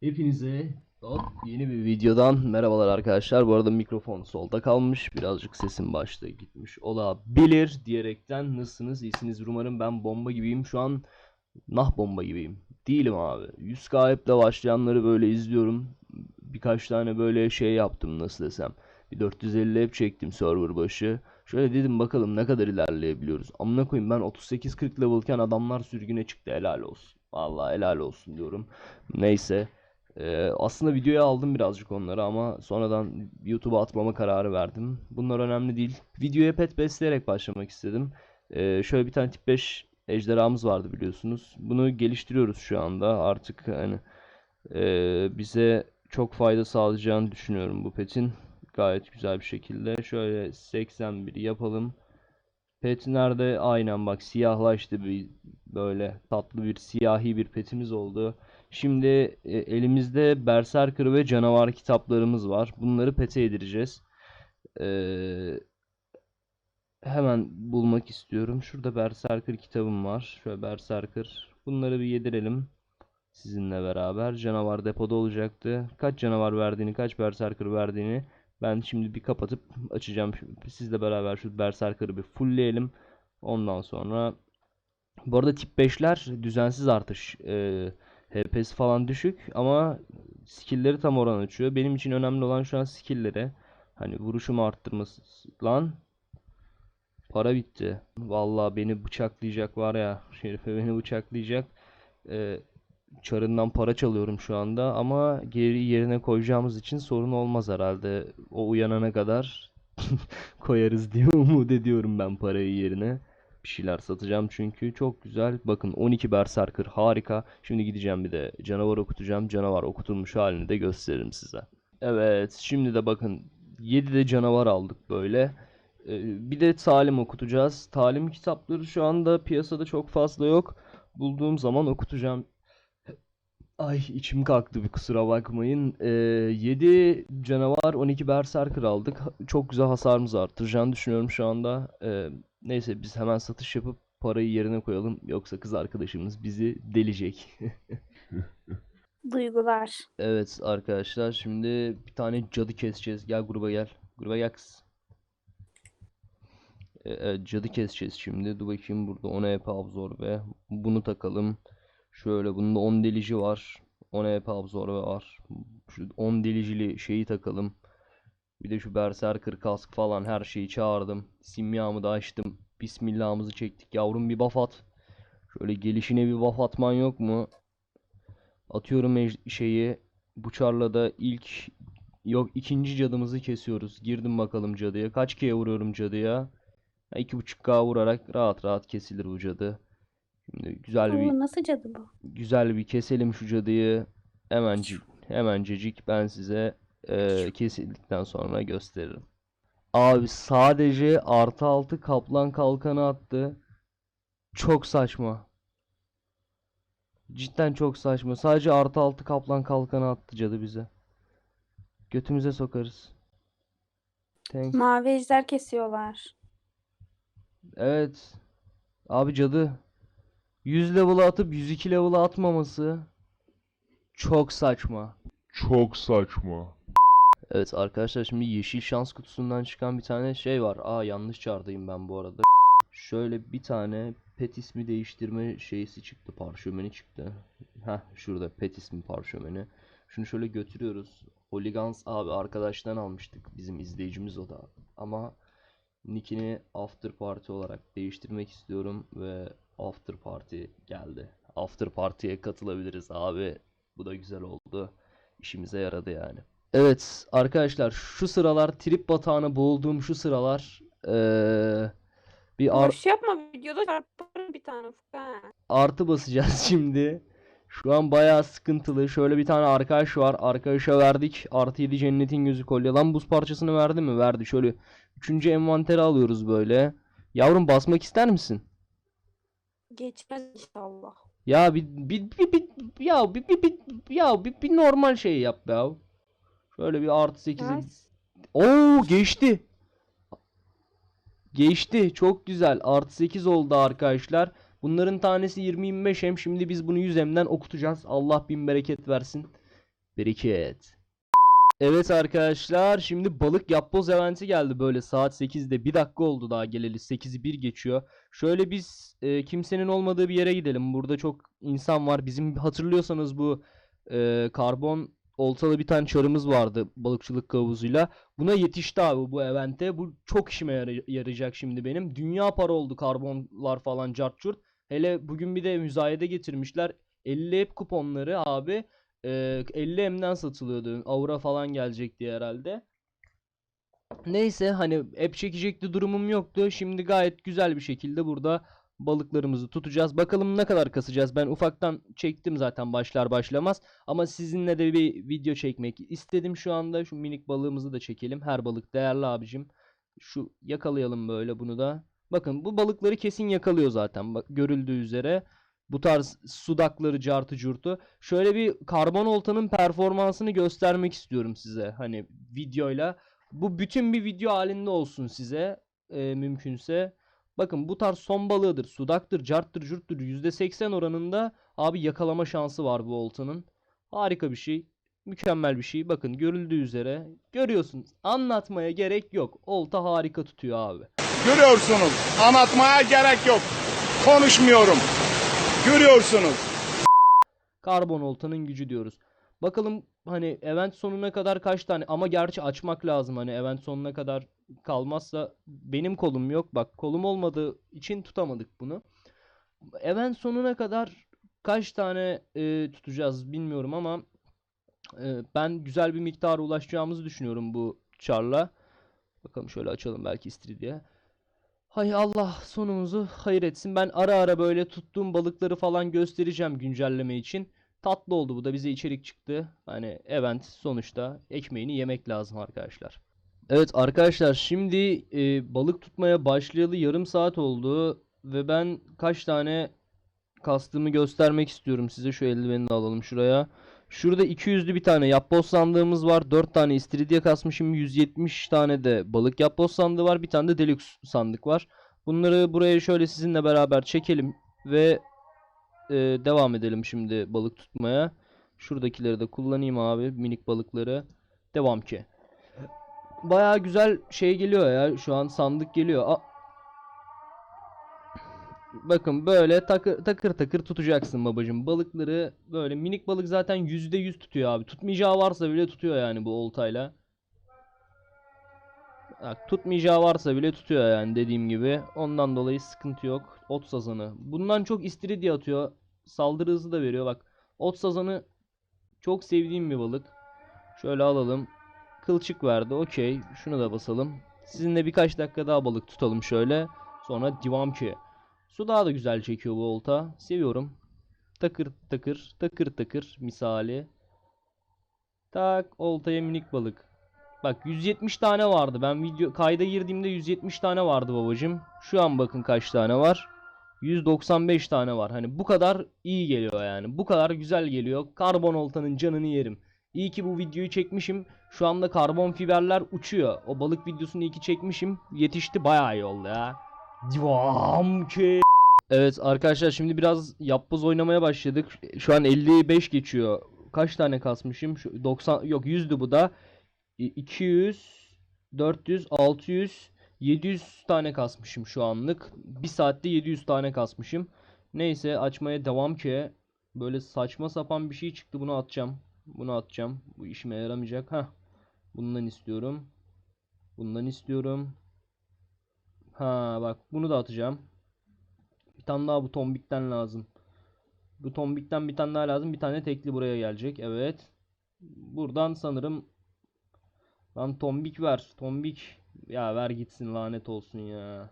Hepinize yeni bir videodan merhabalar arkadaşlar. Bu arada mikrofon solda kalmış. Birazcık sesim başta gitmiş olabilir diyerekten nasılsınız? İyisiniz umarım. Ben bomba gibiyim. Şu an nah bomba gibiyim. Değilim abi. 100k app'le başlayanları böyle izliyorum. Birkaç tane böyle şey yaptım nasıl desem. Bir 450 app çektim server başı. Şöyle dedim bakalım ne kadar ilerleyebiliyoruz. Amına koyayım ben 38-40 level'ken adamlar sürgüne çıktı helal olsun. Vallahi helal olsun diyorum. Neyse. Ee, aslında videoya aldım birazcık onları ama sonradan YouTube'a atmama kararı verdim. Bunlar önemli değil. Videoya pet besleyerek başlamak istedim. Ee, şöyle bir tane tip 5 ejderhamız vardı biliyorsunuz. Bunu geliştiriyoruz şu anda. Artık hani e, bize çok fayda sağlayacağını düşünüyorum bu petin. Gayet güzel bir şekilde. Şöyle 81 yapalım. Pet nerede? Aynen bak siyahlaştı bir böyle tatlı bir siyahi bir petimiz oldu. Şimdi e, elimizde Berserker ve Canavar kitaplarımız var. Bunları pete yedireceğiz. Ee, hemen bulmak istiyorum. Şurada Berserker kitabım var. Şöyle Berserker. Bunları bir yedirelim. Sizinle beraber. Canavar depoda olacaktı. Kaç canavar verdiğini, kaç Berserker verdiğini ben şimdi bir kapatıp açacağım. Sizle beraber şu Berserker'ı bir fullleyelim. Ondan sonra bu arada tip 5'ler düzensiz artış. Ee, HP'si falan düşük ama skill'leri tam oran açıyor. Benim için önemli olan şu an skill'leri. Hani vuruşumu arttırması. Lan para bitti. Vallahi beni bıçaklayacak var ya. Şerife beni bıçaklayacak. Ee, çarından para çalıyorum şu anda ama geri yerine koyacağımız için sorun olmaz herhalde. O uyanana kadar koyarız diye umut ediyorum ben parayı yerine. Bir şeyler satacağım çünkü çok güzel. Bakın 12 Berserker harika. Şimdi gideceğim bir de canavar okutacağım. Canavar okutulmuş halini de gösteririm size. Evet şimdi de bakın 7 de canavar aldık böyle. Ee, Bir de talim okutacağız. Talim kitapları şu anda piyasada çok fazla yok. Bulduğum zaman okutacağım. Ay içim kalktı bir kusura bakmayın. Ee, 7 canavar 12 berserker aldık. Çok güzel hasarımızı arttıracağını düşünüyorum şu anda. Ee, neyse biz hemen satış yapıp parayı yerine koyalım. Yoksa kız arkadaşımız bizi delecek. Duygular. Evet arkadaşlar şimdi bir tane cadı keseceğiz. Gel gruba gel. Gruba gel kız. Ee, evet, cadı keseceğiz şimdi. Dur bakayım burada 10 EP absorbe. Bunu takalım. Şöyle bunda 10 delici var. 10 EP absorbe var. Şu 10 delicili şeyi takalım. Bir de şu berserker kask falan her şeyi çağırdım. Simyamı da açtım. Bismillahımızı çektik. Yavrum bir buff at. Şöyle gelişine bir buff atman yok mu? Atıyorum şeyi. Bıçarla da ilk yok ikinci cadımızı kesiyoruz. Girdim bakalım cadıya. Kaç kere vuruyorum cadıya? 2.5k vurarak rahat rahat kesilir bu cadı. Şimdi güzel bir Oo, nasıl cadı bu? güzel bir keselim şu cadıyı. Hemenci, hemencecik ben size eee, kesildikten sonra gösteririm. Abi sadece artı altı kaplan kalkanı attı. Çok saçma. Cidden çok saçma. Sadece artı altı kaplan kalkanı attı cadı bize. Götümüze sokarız. Thanks. Mavi ejder kesiyorlar. Evet. Abi cadı 100 level'a atıp 102 level'a atmaması çok saçma. Çok saçma. Evet arkadaşlar şimdi yeşil şans kutusundan çıkan bir tane şey var. Aa yanlış çağırdayım ben bu arada. Şöyle bir tane pet ismi değiştirme şeysi çıktı. Parşömeni çıktı. Heh şurada pet ismi parşömeni. Şunu şöyle götürüyoruz. Hooligans abi arkadaştan almıştık. Bizim izleyicimiz o da. Ama nickini After Party olarak değiştirmek istiyorum ve Party geldi. After Party'ye katılabiliriz abi. Bu da güzel oldu. İşimize yaradı yani. Evet arkadaşlar şu sıralar trip batağına boğulduğum şu sıralar eee, bir ar- Boş yapma videoda çarparım bir tane Furkan. artı basacağız şimdi. Şu an bayağı sıkıntılı. Şöyle bir tane arkadaş var. Arkadaşa verdik. Artı 7 cennetin gözü kolye. Lan buz parçasını verdi mi? Verdi. Şöyle üçüncü envanteri alıyoruz böyle. Yavrum basmak ister misin? Geçmez inşallah. Ya bir bir bir, bir ya bir, bir, bir ya bir, bir normal şey yap ya. Şöyle bir artı 8'i. Nice. Oo geçti. Geçti. Çok güzel. Artı 8 oldu arkadaşlar. Bunların tanesi 20-25 hem. Şimdi biz bunu 100 hemden okutacağız. Allah bin bereket versin. Bereket. Evet arkadaşlar şimdi balık yapboz eventi geldi böyle saat 8'de 1 dakika oldu daha geleli 8'i 1 geçiyor. Şöyle biz e, kimsenin olmadığı bir yere gidelim. Burada çok insan var. Bizim hatırlıyorsanız bu e, karbon oltalı bir tane çarımız vardı balıkçılık kılavuzuyla. Buna yetişti abi bu evente. Bu çok işime yara- yarayacak şimdi benim. Dünya para oldu karbonlar falan cart curt. Hele bugün bir de müzayede getirmişler. 50 hep kuponları abi. E, 50 M'den satılıyordu. Aura falan gelecekti herhalde. Neyse hani hep çekecekti durumum yoktu. Şimdi gayet güzel bir şekilde burada balıklarımızı tutacağız. Bakalım ne kadar kasacağız. Ben ufaktan çektim zaten başlar başlamaz. Ama sizinle de bir video çekmek istedim şu anda. Şu minik balığımızı da çekelim. Her balık değerli abicim. Şu yakalayalım böyle bunu da. Bakın bu balıkları kesin yakalıyor zaten. Bak görüldüğü üzere. Bu tarz sudakları cartı curtu. Şöyle bir karbon oltanın performansını göstermek istiyorum size. Hani videoyla. Bu bütün bir video halinde olsun size. e, mümkünse. Bakın bu tarz son balığıdır. Sudaktır, carttır, curttur. %80 oranında abi yakalama şansı var bu oltanın. Harika bir şey. Mükemmel bir şey. Bakın görüldüğü üzere. Görüyorsunuz. Anlatmaya gerek yok. Olta harika tutuyor abi. Görüyorsunuz. Anlatmaya gerek yok. Konuşmuyorum. Görüyorsunuz. Karbon oltanın gücü diyoruz. Bakalım hani event sonuna kadar kaç tane ama gerçi açmak lazım hani event sonuna kadar kalmazsa benim kolum yok. Bak kolum olmadığı için tutamadık bunu. Event sonuna kadar kaç tane e, tutacağız bilmiyorum ama e, ben güzel bir miktara ulaşacağımızı düşünüyorum bu charla. Bakalım şöyle açalım belki istiridye. Hay Allah sonumuzu hayır etsin. Ben ara ara böyle tuttuğum balıkları falan göstereceğim güncelleme için. Tatlı oldu bu da bize içerik çıktı. Hani event sonuçta ekmeğini yemek lazım arkadaşlar. Evet arkadaşlar şimdi e, balık tutmaya başlayalı yarım saat oldu ve ben kaç tane kastığımı göstermek istiyorum size. Şu eldiveni de alalım şuraya. Şurada 200'lü bir tane yapboz sandığımız var. 4 tane istiridye kasmışım. 170 tane de balık yapboz sandığı var. Bir tane de deluxe sandık var. Bunları buraya şöyle sizinle beraber çekelim ve e, devam edelim şimdi balık tutmaya. Şuradakileri de kullanayım abi minik balıkları. Devam ki. Baya güzel şey geliyor ya. Şu an sandık geliyor. A- Bakın böyle takır takır takır tutacaksın babacığım. Balıkları böyle minik balık zaten %100 tutuyor abi. Tutmayacağı varsa bile tutuyor yani bu oltayla. Bak, tutmayacağı varsa bile tutuyor yani dediğim gibi. Ondan dolayı sıkıntı yok. Ot sazanı. Bundan çok istiridye atıyor. Saldırı hızı da veriyor. Bak ot sazanı çok sevdiğim bir balık. Şöyle alalım. Kılçık verdi. Okey. Şunu da basalım. Sizinle birkaç dakika daha balık tutalım şöyle. Sonra devam ki. Su daha da güzel çekiyor bu olta. Seviyorum. Takır takır takır takır misali. Tak oltaya minik balık. Bak 170 tane vardı. Ben video kayda girdiğimde 170 tane vardı babacım. Şu an bakın kaç tane var. 195 tane var. Hani bu kadar iyi geliyor yani. Bu kadar güzel geliyor. Karbon oltanın canını yerim. İyi ki bu videoyu çekmişim. Şu anda karbon fiberler uçuyor. O balık videosunu iyi ki çekmişim. Yetişti bayağı iyi oldu ya. Devam ki. Evet arkadaşlar şimdi biraz yapboz oynamaya başladık. Şu an 55 geçiyor. Kaç tane kasmışım? Şu 90 yok 100'dü bu da. İ- 200 400 600 700 tane kasmışım şu anlık. Bir saatte 700 tane kasmışım. Neyse açmaya devam ki. Böyle saçma sapan bir şey çıktı. Bunu atacağım. Bunu atacağım. Bu işime yaramayacak. Heh. Bundan istiyorum. Bundan istiyorum. Ha bak bunu da atacağım. Bir tane daha bu tombikten lazım. Bu tombikten bir tane daha lazım. Bir tane tekli buraya gelecek. Evet. Buradan sanırım Lan tombik ver. Tombik. Ya ver gitsin lanet olsun ya.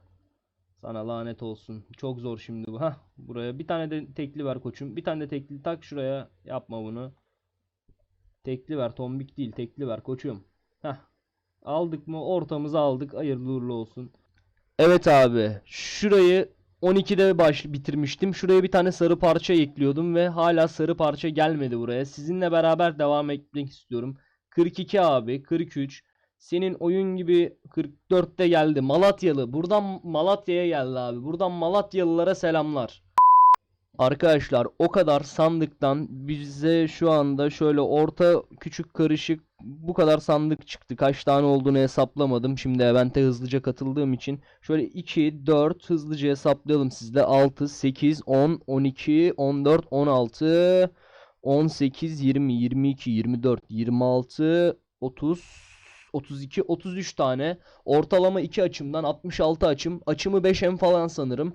Sana lanet olsun. Çok zor şimdi bu. Hah buraya bir tane de tekli ver koçum. Bir tane de tekli tak şuraya. Yapma bunu. Tekli ver. Tombik değil. Tekli ver koçum. Hah. Aldık mı? Ortamızı aldık. Hayırlı uğurlu olsun. Evet abi. Şurayı 12'de baş bitirmiştim. Şuraya bir tane sarı parça ekliyordum ve hala sarı parça gelmedi buraya. Sizinle beraber devam etmek istiyorum. 42 abi, 43. Senin oyun gibi 44'te geldi. Malatyalı. Buradan Malatya'ya geldi abi. Buradan Malatyalılara selamlar. Arkadaşlar o kadar sandıktan bize şu anda şöyle orta küçük karışık bu kadar sandık çıktı. Kaç tane olduğunu hesaplamadım. Şimdi evente hızlıca katıldığım için şöyle 2, 4 hızlıca hesaplayalım sizde. 6, 8, 10, 12, 14, 16, 18, 20, 22, 24, 26, 30, 32, 33 tane. Ortalama 2 açımdan 66 açım. Açımı 5M falan sanırım.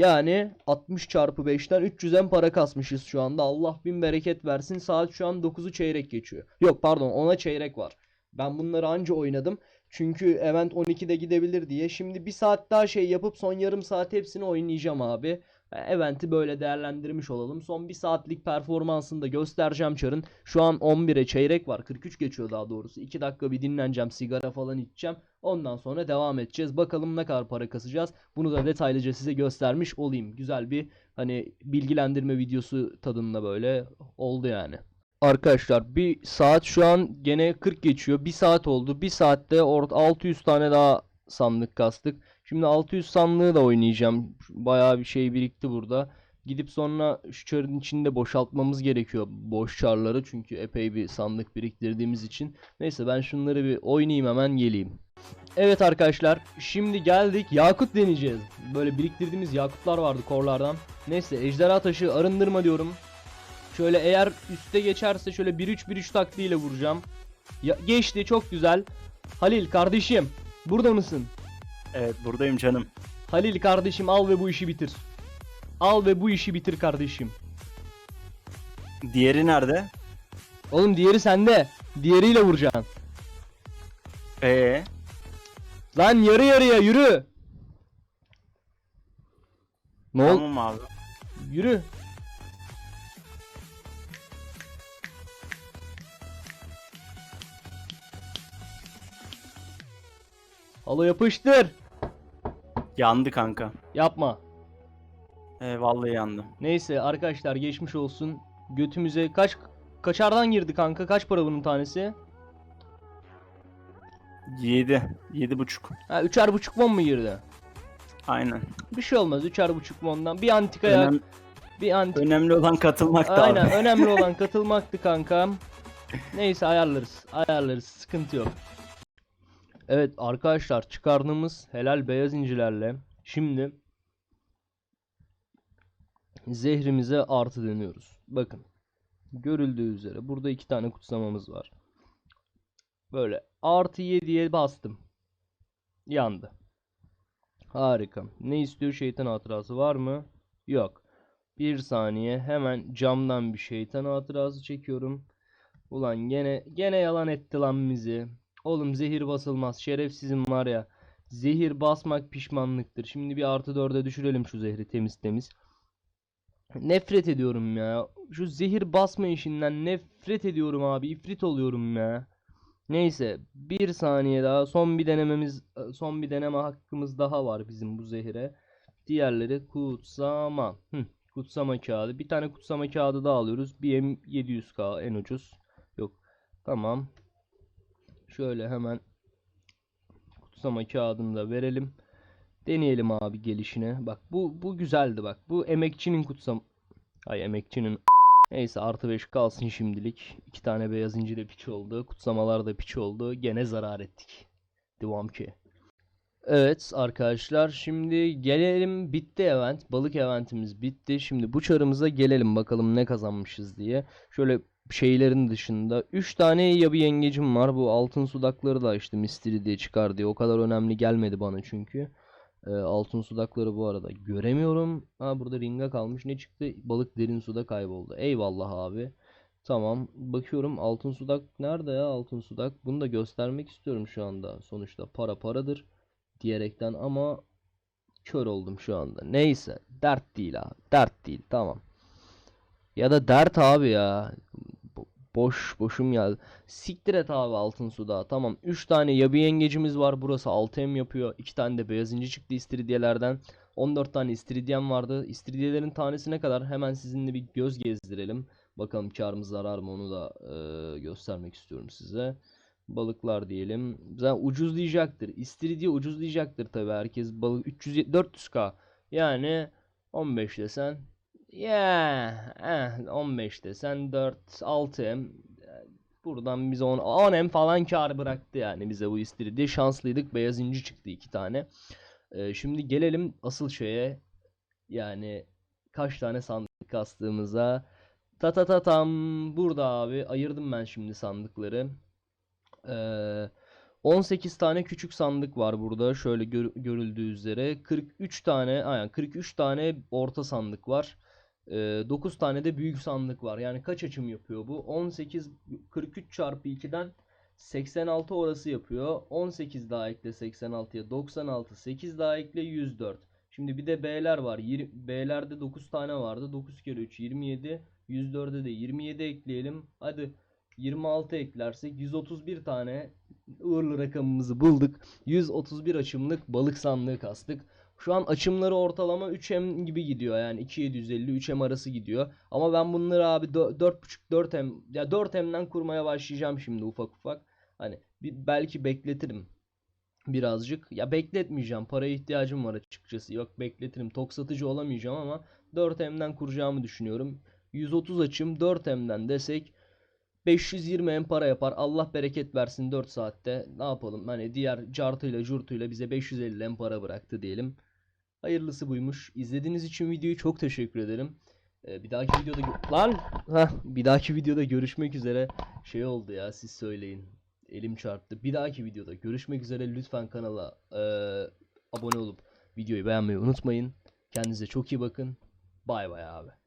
Yani 60 çarpı 5'ten 300'en para kasmışız şu anda. Allah bin bereket versin. Saat şu an 9'u çeyrek geçiyor. Yok pardon 10'a çeyrek var. Ben bunları anca oynadım. Çünkü event 12'de gidebilir diye. Şimdi bir saat daha şey yapıp son yarım saat hepsini oynayacağım abi. E, Event'i böyle değerlendirmiş olalım. Son bir saatlik performansını da göstereceğim Çar'ın. Şu an 11'e çeyrek var. 43 geçiyor daha doğrusu. 2 dakika bir dinleneceğim. Sigara falan içeceğim. Ondan sonra devam edeceğiz. Bakalım ne kadar para kasacağız. Bunu da detaylıca size göstermiş olayım. Güzel bir hani bilgilendirme videosu tadında böyle oldu yani. Arkadaşlar bir saat şu an gene 40 geçiyor. Bir saat oldu. Bir saatte or- 600 tane daha sandık kastık. Şimdi 600 sandığı da oynayacağım. Bayağı bir şey birikti burada. Gidip sonra şu çarın içinde boşaltmamız gerekiyor boş çarları. Çünkü epey bir sandık biriktirdiğimiz için. Neyse ben şunları bir oynayayım hemen geleyim. Evet arkadaşlar şimdi geldik yakut deneyeceğiz. Böyle biriktirdiğimiz yakutlar vardı korlardan. Neyse ejderha taşı arındırma diyorum. Şöyle eğer üste geçerse şöyle 1-3-1-3 taktiğiyle vuracağım. Ya, geçti çok güzel. Halil kardeşim burada mısın? Evet buradayım canım. Halil kardeşim al ve bu işi bitir. Al ve bu işi bitir kardeşim. Diğeri nerede? Oğlum diğeri sende. Diğeriyle vuracaksın. Ee, Lan yarı yarıya yürü. Ne oldu? tamam abi. Yürü. Halo yapıştır. Yandı kanka. Yapma. Ee, vallahi yandı. Neyse arkadaşlar geçmiş olsun. Götümüze kaç kaçardan girdi kanka? Kaç para bunun tanesi? 7. Yedi buçuk. Ha üçer buçuk won mu girdi? Aynen. Bir şey olmaz üçer buçuk won'dan. Bir antikaya Önem- bir antik önemli olan katılmak da Aynen abi. önemli olan katılmaktı kankam. Neyse ayarlarız. Ayarlarız. Sıkıntı yok. Evet arkadaşlar çıkardığımız helal beyaz incilerle şimdi zehrimize artı deniyoruz. Bakın. Görüldüğü üzere burada iki tane kutsamamız var. Böyle artı 7'ye bastım. Yandı. Harika. Ne istiyor şeytan hatırası var mı? Yok. Bir saniye hemen camdan bir şeytan hatırası çekiyorum. Ulan gene gene yalan etti lan bizi. Oğlum zehir basılmaz. Şerefsizim var ya. Zehir basmak pişmanlıktır. Şimdi bir artı dörde düşürelim şu zehri temiz temiz. Nefret ediyorum ya. Şu zehir basma işinden nefret ediyorum abi. İfrit oluyorum ya. Neyse bir saniye daha son bir denememiz son bir deneme hakkımız daha var bizim bu zehire. Diğerleri kutsama. Hı. Kutsama kağıdı. Bir tane kutsama kağıdı daha alıyoruz. Bir M700K en ucuz. Yok. Tamam. Şöyle hemen kutsama kağıdını da verelim. Deneyelim abi gelişine. Bak bu bu güzeldi bak. Bu emekçinin kutsam Ay emekçinin Neyse artı 5 kalsın şimdilik. İki tane beyaz inci de piç oldu. Kutsamalar da piç oldu. Gene zarar ettik. Devam ki. Evet arkadaşlar şimdi gelelim bitti event. Balık eventimiz bitti. Şimdi bu çarımıza gelelim bakalım ne kazanmışız diye. Şöyle şeylerin dışında 3 tane ya bir yengecim var. Bu altın sudakları da açtım istiri diye çıkar diye. O kadar önemli gelmedi bana çünkü. Ee, altın sudakları bu arada göremiyorum. Ha burada ringa kalmış. Ne çıktı? Balık derin suda kayboldu. Eyvallah abi. Tamam. Bakıyorum altın sudak nerede ya altın sudak? Bunu da göstermek istiyorum şu anda. Sonuçta para paradır diyerekten ama kör oldum şu anda. Neyse. Dert değil abi. Dert değil. Tamam. Ya da dert abi ya. Bo- boş boşum geldi. Siktir et abi altın suda. Tamam. 3 tane yabi yengecimiz var. Burası 6M yapıyor. 2 tane de beyaz inci çıktı istiridyelerden. 14 tane istiridyem vardı. İstiridiyelerin tanesi ne kadar? Hemen sizinle bir göz gezdirelim. Bakalım kar mı zarar mı onu da e, göstermek istiyorum size. Balıklar diyelim. Zaten ucuzlayacaktır. İstiridye ucuzlayacaktır tabii herkes. Balık 300 400k. Yani 15 desen Ya eh, 15 desen 4 6M buradan bize 10 10M falan kar bıraktı yani bize bu istiridye şanslıydık beyaz inci çıktı iki tane. Ee, şimdi gelelim asıl şeye yani kaç tane sandık kastığımıza. Ta ta ta tam burada abi ayırdım ben şimdi sandıkları. Ee, 18 tane küçük sandık var burada. Şöyle gör- görüldüğü üzere 43 tane, aynen 43 tane orta sandık var. Ee, 9 tane de büyük sandık var. Yani kaç açım yapıyor bu? 18 43 çarpı 2'den 86 orası yapıyor. 18 daha ekle 86'ya 96, 8 daha ekle 104. Şimdi bir de B'ler var. B'lerde 9 tane vardı. 9 kere 3 27. 104'e de 27 ekleyelim. Hadi 26 eklersek 131 tane uğurlu rakamımızı bulduk. 131 açımlık balık sandığı kastık. Şu an açımları ortalama 3M gibi gidiyor yani 2750 3M arası gidiyor. Ama ben bunları abi 4.5 4M ya 4M'den kurmaya başlayacağım şimdi ufak ufak. Hani bir, belki bekletirim birazcık. Ya bekletmeyeceğim. Paraya ihtiyacım var açıkçası. Yok bekletirim. Tok satıcı olamayacağım ama 4M'den kuracağımı düşünüyorum. 130 açım 4M'den desek 520 M para yapar. Allah bereket versin 4 saatte. Ne yapalım? Hani diğer cartıyla curtuyla bize 550 M para bıraktı diyelim. Hayırlısı buymuş. İzlediğiniz için videoyu çok teşekkür ederim. Ee, bir dahaki videoda lan Heh, bir dahaki videoda görüşmek üzere. Şey oldu ya siz söyleyin. Elim çarptı. Bir dahaki videoda görüşmek üzere. Lütfen kanala eee, abone olup videoyu beğenmeyi unutmayın. Kendinize çok iyi bakın. Bay bay abi.